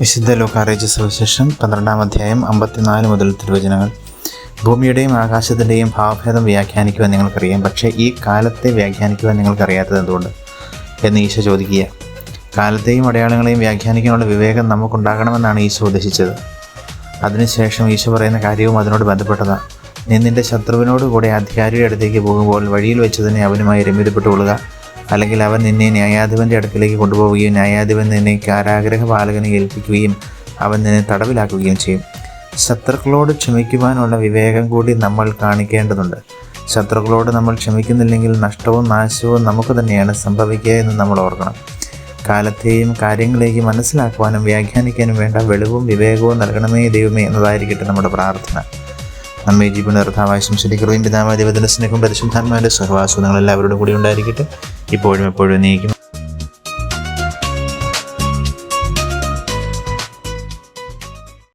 വിശുദ്ധ ലോകാറേജ് സുവിശേഷം പന്ത്രണ്ടാം അധ്യായം അമ്പത്തിനാല് മുതൽ തിരുവചനങ്ങൾ. ഭൂമിയുടെയും ആകാശത്തിന്റെയും ഭാവഭേദം വ്യാഖ്യാനിക്കുവാൻ നിങ്ങൾക്കറിയാം. പക്ഷേ ഈ കാലത്തെ വ്യാഖ്യാനിക്കുവാൻ നിങ്ങൾക്കറിയാത്തത് എന്തുകൊണ്ട്? എന്ന് ഈശോ ചോദിക്കുക. കാലത്തെയും അടയാളങ്ങളെയും വ്യാഖ്യാനിക്കാനുള്ള വിവേകം നമുക്കുണ്ടാകണമെന്നാണ് ഈശോ ഉദ്ദേശിച്ചത്. അതിനുശേഷം ഈശോ പറയുന്ന കാര്യവും അതിനോട് ബന്ധപ്പെട്ടതാണ്. നീ നിന്റെ ശത്രുവിനോട് കൂടെ അധികാരിയുടെ അടുത്തേക്ക് പോകുമ്പോൾ വഴിയിൽ വെച്ച് തന്നെ അവനുമായി രമ്യതപ്പെട്ടുകൊള്ളുക അല്ലെങ്കിൽ അവൻ നിന്നെ ന്യായാധിപന്റെ അടുക്കിലേക്ക് കൊണ്ടുപോവുകയും ന്യായാധിപൻ നിന്നെ കാരാഗ്രഹ പാലകനെ ഏൽപ്പിക്കുകയും അവൻ നിന്നെ തടവിലാക്കുകയും ചെയ്യും. ശത്രുക്കളോട് ക്ഷമിക്കുവാനുള്ള വിവേകം കൂടി നമ്മൾ കാണിക്കേണ്ടതുണ്ട്. ശത്രുക്കളോട് നമ്മൾ ക്ഷമിക്കുന്നില്ലെങ്കിൽ നഷ്ടവും നാശവും നമുക്ക് തന്നെയാണ് സംഭവിക്കുക എന്ന് നമ്മൾ ഓർക്കണം. കാലത്തെയും കാര്യങ്ങളെയും മനസ്സിലാക്കുവാനും വ്യാഖ്യാനിക്കാനും വേണ്ട വെളിവും വിവേകവും നൽകണമേ ദൈവമേ എന്നതായിരിക്കട്ടെ നമ്മുടെ പ്രാർത്ഥന. നമ്മെ ജീവന കർത്താവായ ശംശരിക്കറും പിതാവായ ദൈവത്തിന്റെ സ്നേഹവും പരിശുദ്ധാത്മാവിന്റെ സഹവാസവും നിങ്ങൾ എല്ലാവരോടും കൂടി ഉണ്ടായിരിക്കട്ടെ. ഇപ്പോഴും എപ്പോഴും നീക്കും